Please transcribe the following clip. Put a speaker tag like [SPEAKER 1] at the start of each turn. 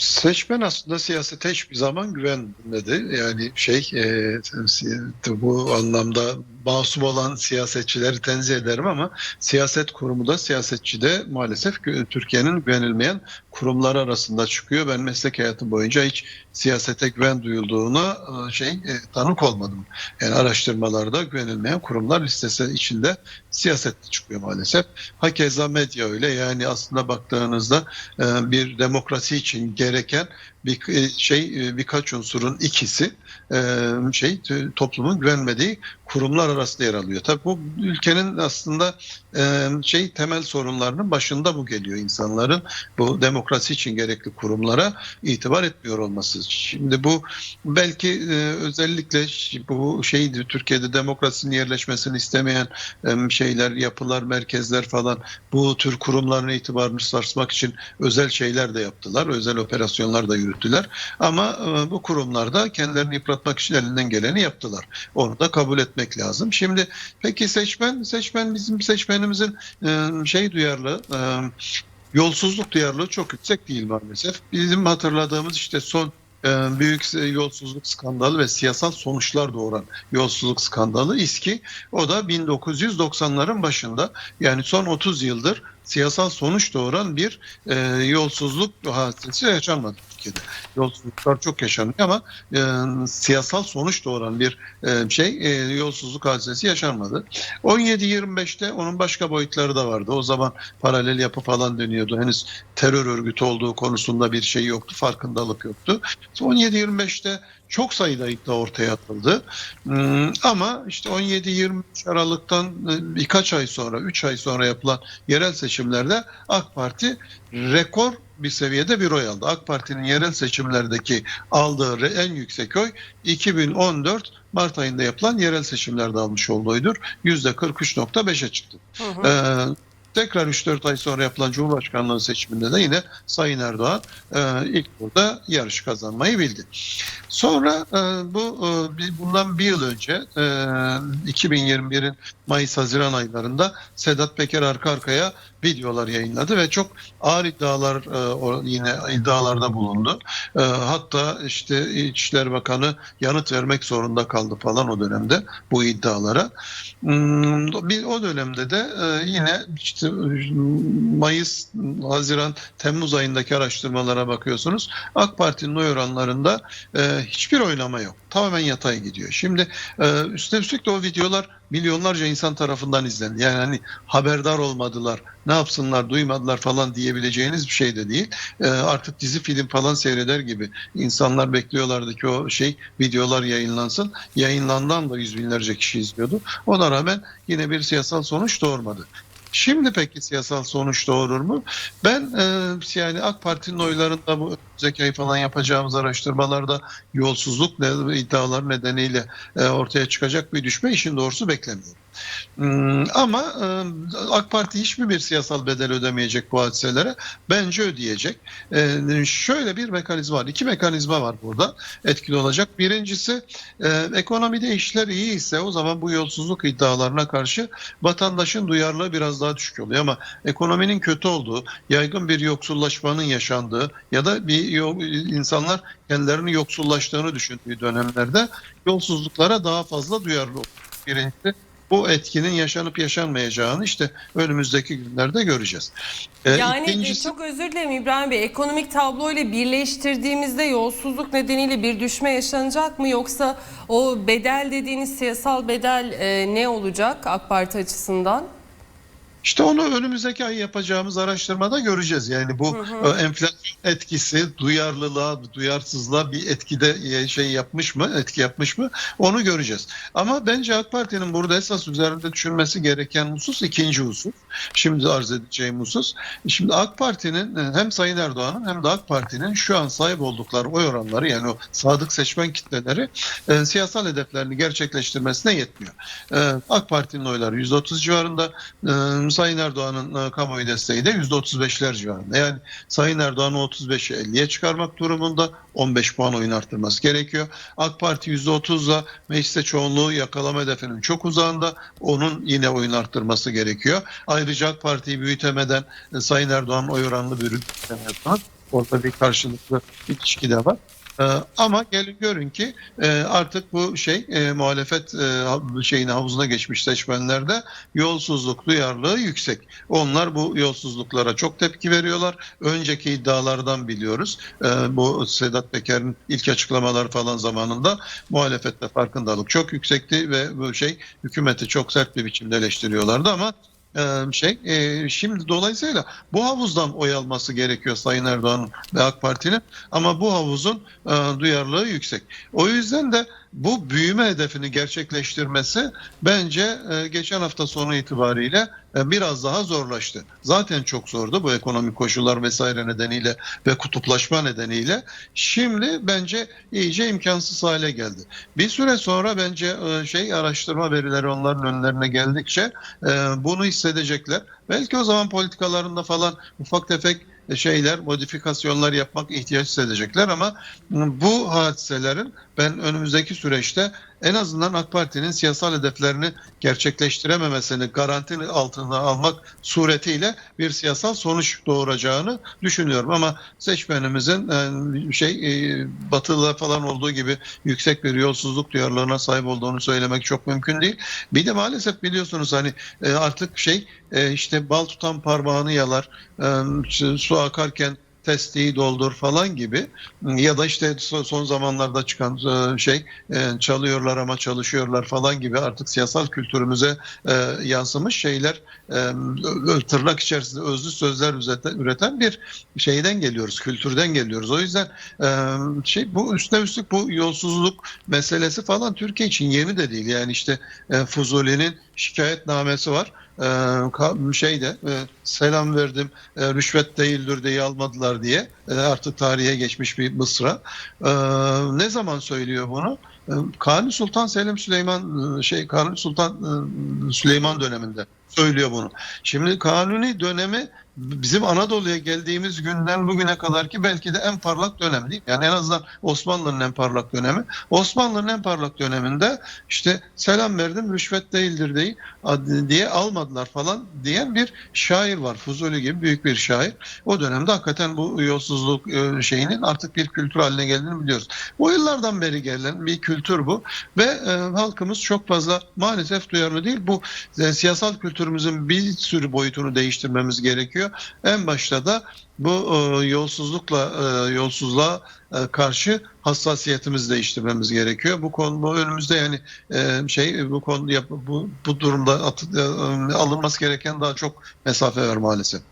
[SPEAKER 1] groups Seçmen aslında siyasete hiçbir zaman güvenmedi. Yani şey e, bu anlamda masum olan siyasetçileri tenzih ederim ama siyaset kurumu da siyasetçi de maalesef Türkiye'nin güvenilmeyen kurumlar arasında çıkıyor. Ben meslek hayatım boyunca hiç siyasete güven duyulduğuna e, şey e, tanık olmadım. Yani araştırmalarda güvenilmeyen kurumlar listesi içinde siyaset çıkıyor maalesef. Hakeza medya öyle. Yani aslında baktığınızda e, bir demokrasi için gereken bir şey birkaç unsurun ikisi şey toplumun güvenmediği kurumlar arasında yer alıyor. Tabii bu ülkenin aslında şey temel sorunlarının başında bu geliyor insanların bu demokrasi için gerekli kurumlara itibar etmiyor olması. Şimdi bu belki özellikle bu şey Türkiye'de demokrasinin yerleşmesini istemeyen şeyler, yapılar, merkezler falan bu tür kurumların itibarını sarsmak için özel şeyler de yaptılar. Özel operasyonlar da yürüttüler. Ama bu kurumlarda kendilerini yıpratmak için elinden geleni yaptılar. Onu da kabul etmek lazım. Şimdi peki seçmen, seçmen bizim seçmenimizin şey duyarlı, yolsuzluk duyarlılığı çok yüksek değil maalesef. Bizim hatırladığımız işte son büyük yolsuzluk skandalı ve siyasal sonuçlar doğuran yolsuzluk skandalı İSKİ o da 1990'ların başında yani son 30 yıldır siyasal sonuç doğuran bir e, yolsuzluk hadisesi yaşanmadı Türkiye'de. Yolsuzluklar çok yaşanıyor ama e, siyasal sonuç doğuran bir e, şey e, yolsuzluk hadisesi yaşanmadı. 17-25'te onun başka boyutları da vardı. O zaman paralel yapı falan dönüyordu. Henüz terör örgütü olduğu konusunda bir şey yoktu. Farkındalık yoktu. 17-25'te çok sayıda iddia ortaya atıldı. Hmm, ama işte 17-23 Aralık'tan e, birkaç ay sonra, 3 ay sonra yapılan yerel seçimlerde AK Parti rekor bir seviyede bir oy aldı. AK Parti'nin yerel seçimlerdeki aldığı en yüksek oy 2014 Mart ayında yapılan yerel seçimlerde almış olduğu oydur. %43.5'e çıktı. Hı hı. Ee, Tekrar 3-4 ay sonra yapılan Cumhurbaşkanlığı seçiminde de yine Sayın Erdoğan e, ilk turda yarış kazanmayı bildi. Sonra e, bu e, bundan bir yıl önce e, 2021'in Mayıs-Haziran aylarında Sedat Peker arka arkaya videolar yayınladı ve çok ağır iddialar e, yine iddialarda bulundu. E, hatta işte İçişler Bakanı yanıt vermek zorunda kaldı falan o dönemde bu iddialara. Hmm, bir o dönemde de e, yine işte Mayıs, Haziran, Temmuz ayındaki araştırmalara bakıyorsunuz. AK Parti'nin oy oranlarında hiçbir oynama yok. Tamamen yatay gidiyor. Şimdi üstüne üstlük de o videolar milyonlarca insan tarafından izlendi. Yani hani haberdar olmadılar, ne yapsınlar, duymadılar falan diyebileceğiniz bir şey de değil. E, artık dizi film falan seyreder gibi insanlar bekliyorlardı ki o şey videolar yayınlansın. Yayınlandan da yüz binlerce kişi izliyordu. Ona rağmen yine bir siyasal sonuç doğurmadı. Şimdi peki siyasal sonuç doğurur mu? Ben e, yani AK Parti'nin oylarında bu zekayı falan yapacağımız araştırmalarda yolsuzluk iddiaları nedeniyle e, ortaya çıkacak bir düşme işin doğrusu beklemiyorum. Hmm, ama e, AK Parti hiçbir bir siyasal bedel ödemeyecek bu hadiselere. Bence ödeyecek. E, şöyle bir mekanizma var. İki mekanizma var burada etkili olacak. Birincisi e, ekonomide işler iyi ise o zaman bu yolsuzluk iddialarına karşı vatandaşın duyarlılığı biraz daha düşük oluyor. Ama ekonominin kötü olduğu, yaygın bir yoksullaşmanın yaşandığı ya da bir insanlar kendilerini yoksullaştığını düşündüğü dönemlerde yolsuzluklara daha fazla duyarlı olur. Birincisi bu etkinin yaşanıp yaşanmayacağını işte önümüzdeki günlerde göreceğiz.
[SPEAKER 2] Ee, yani ikincisi... çok özür dilerim İbrahim Bey. Ekonomik tablo ile birleştirdiğimizde yolsuzluk nedeniyle bir düşme yaşanacak mı yoksa o bedel dediğiniz siyasal bedel e, ne olacak AK Parti açısından?
[SPEAKER 1] İşte onu önümüzdeki ay yapacağımız araştırmada göreceğiz. Yani bu hı hı. E, enflasyon etkisi duyarlılığa, duyarsızlığa bir etkide e, şey yapmış mı, etki yapmış mı onu göreceğiz. Ama bence AK Parti'nin burada esas üzerinde düşünmesi gereken husus ikinci husus. Şimdi arz edeceğim husus. Şimdi AK Parti'nin e, hem Sayın Erdoğan'ın hem de AK Parti'nin şu an sahip oldukları oy oranları yani o sadık seçmen kitleleri e, siyasal hedeflerini gerçekleştirmesine yetmiyor. E, AK Parti'nin oyları %30 civarında, e, Sayın Erdoğan'ın e, kamuoyu desteği de %35'ler civarında. Yani Sayın Erdoğan'ı 35'e 50'ye çıkarmak durumunda 15 puan oyun arttırması gerekiyor. AK Parti %30'la mecliste çoğunluğu yakalama hedefinin çok uzağında. Onun yine oyun arttırması gerekiyor. Ayrıca AK Parti'yi büyütemeden e, Sayın Erdoğan oy oranlı bir Orada bir karşılıklı ilişki de var. Ee, ama gelin görün ki e, artık bu şey e, muhalefet e, şeyin havuzuna geçmiş seçmenlerde yolsuzluk duyarlılığı yüksek. Onlar bu yolsuzluklara çok tepki veriyorlar. Önceki iddialardan biliyoruz. Bu Sedat Peker'in ilk açıklamaları falan zamanında muhalefette farkındalık çok yüksekti ve bu şey hükümeti çok sert bir biçimde eleştiriyorlardı ama şey şimdi dolayısıyla bu havuzdan oy alması gerekiyor Sayın Erdoğan ve AK Parti'nin ama bu havuzun duyarlılığı yüksek. O yüzden de bu büyüme hedefini gerçekleştirmesi bence e, geçen hafta sonu itibariyle e, biraz daha zorlaştı. Zaten çok zordu bu ekonomik koşullar vesaire nedeniyle ve kutuplaşma nedeniyle. Şimdi bence iyice imkansız hale geldi. Bir süre sonra bence e, şey araştırma verileri onların önlerine geldikçe bunu hissedecekler. Belki o zaman politikalarında falan ufak tefek şeyler, modifikasyonlar yapmak ihtiyaç hissedecekler ama bu hadiselerin ben önümüzdeki süreçte en azından AK Parti'nin siyasal hedeflerini gerçekleştirememesini garantinin altına almak suretiyle bir siyasal sonuç doğuracağını düşünüyorum. Ama seçmenimizin e, şey e, batılı falan olduğu gibi yüksek bir yolsuzluk duyarlılığına sahip olduğunu söylemek çok mümkün değil. Bir de maalesef biliyorsunuz hani e, artık şey işte bal tutan parmağını yalar, su akarken testiyi doldur falan gibi ya da işte son zamanlarda çıkan e, şey e, çalıyorlar ama çalışıyorlar falan gibi artık siyasal kültürümüze e, yansımış şeyler tırnak içerisinde özlü sözler üreten bir şeyden geliyoruz, kültürden geliyoruz. O yüzden şey bu üstüne üstlük bu yolsuzluk meselesi falan Türkiye için yeni de değil. Yani işte Fuzuli'nin şikayetnamesi var şeyde selam verdim rüşvet değildir diye almadılar diye artık tarihe geçmiş bir mısra. Ne zaman söylüyor bunu? Kanuni Sultan Selim Süleyman şey Kanuni Sultan Süleyman döneminde söylüyor bunu. Şimdi Kanuni dönemi bizim Anadolu'ya geldiğimiz günden bugüne kadar ki belki de en parlak dönem değil. Yani en azından Osmanlı'nın en parlak dönemi. Osmanlı'nın en parlak döneminde işte selam verdim rüşvet değildir diye, diye almadılar falan diyen bir şair var. Fuzuli gibi büyük bir şair. O dönemde hakikaten bu yolsuzluk şeyinin artık bir kültür haline geldiğini biliyoruz. O yıllardan beri gelen bir kültür bu ve e, halkımız çok fazla maalesef duyarlı değil. Bu e, siyasal kültürümüzün bir sürü boyutunu değiştirmemiz gerekiyor. En başta da bu e, yolsuzlukla e, yolsuzluğa e, karşı hassasiyetimizi değiştirmemiz gerekiyor. Bu konu önümüzde yani e, şey bu konu bu bu durumda at, e, alınması gereken daha çok mesafe var maalesef.